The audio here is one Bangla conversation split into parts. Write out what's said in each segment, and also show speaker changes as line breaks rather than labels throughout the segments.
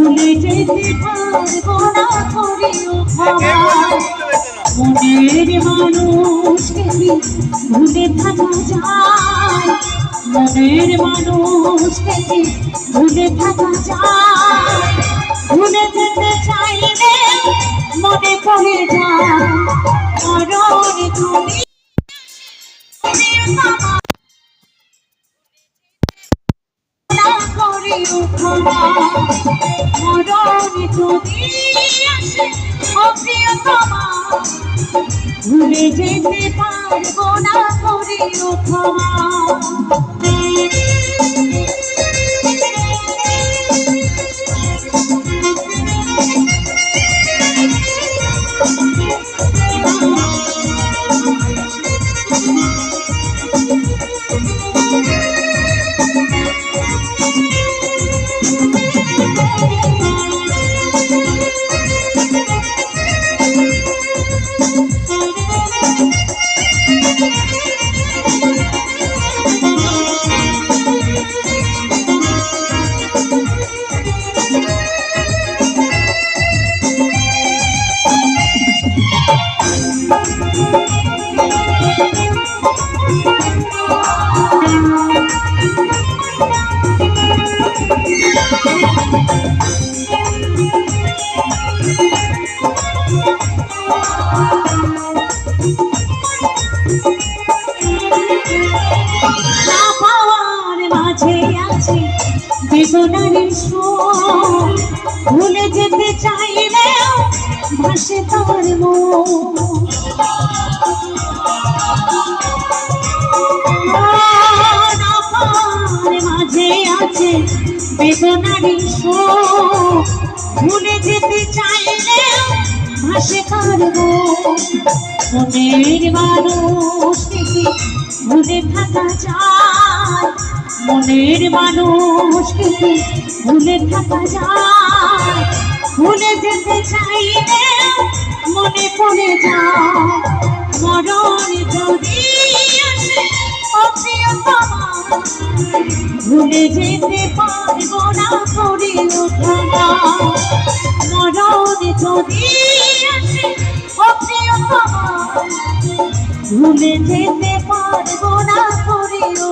ভুলে যেতে পারব না, করিও মনের মানুষকে ভুলে থাকা যায়? মনের মানুষকে ভুলে থাকা যায়? করিও ক্ষমা মরণ যদি আসে ভুলে যেতে পারব না করিও ক্ষমা না বেদনার সুর ভুলে যেতে চাইলেও ভাসে মন মনের মানুষ থেকে ভুলে থাকা যায়। মনের মানুষ থেকে ভুলে থাকা যায়। ভুলে যেতে চাইলে মনে পড়ে যায়। ভুলে যেতে পারব না করে ওঠা মরণ যদি আসে ভুলে যেতে পারব না করিও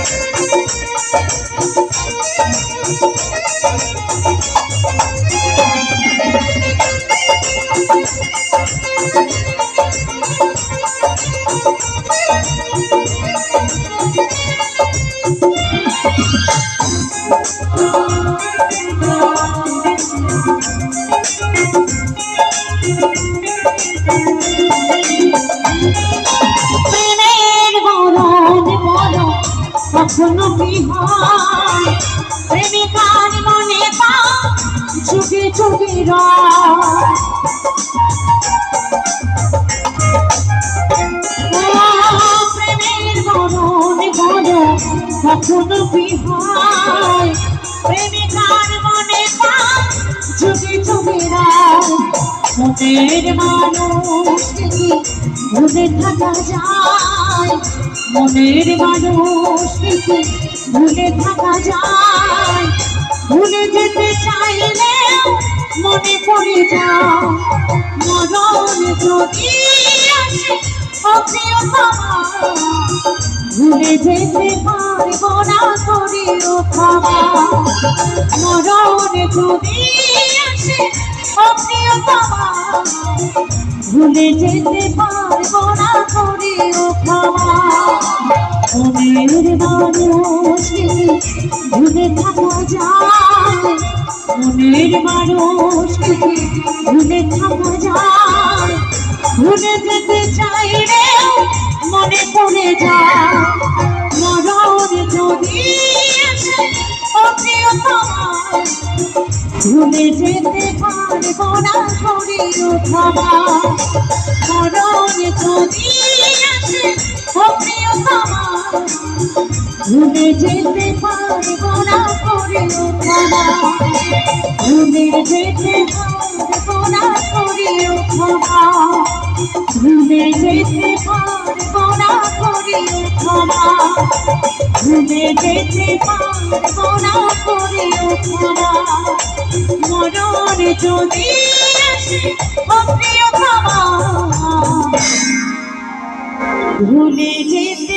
ক্ষমা প্রেমের কখনো কি হয়? প্রেমিকার মনে পা চুপি চুপি প্রেমের মরণ মরণ কখনো কি হয়? প্রেমিকার মনে পা চুপি চুপি মনের মানুষ ভুলে থাকা যায়। মনের মানুষ কি ভুলে থাকা যায়। ভুলে যেতে চাইলে মনে পড়ে যায়। মরণ যদি ভুলে যেতে পারব না করিও ক্ষমা মরণ যদি ভুলে যেতে পারব না করিও মনের মানুষ ভুলে থাকা যায়। মনের মনের মানুষ ভুলে থাকা যায়। ভুলে যেতে চাই রে মনে পড়ে যায়। পারব না করিও ক্ষমা ভুলে যেতে পারব না করিও ক্ষমা। ভুলে যেতে পারব না করিও ক্ষমা। ভুলে যেতে পারব না করিও ক্ষমা। ভুলে যেতে পারব না করিও ক্ষমা। মরণ যদি আসে, ও প্রিয় ক্ষমা। ভুলে যেতে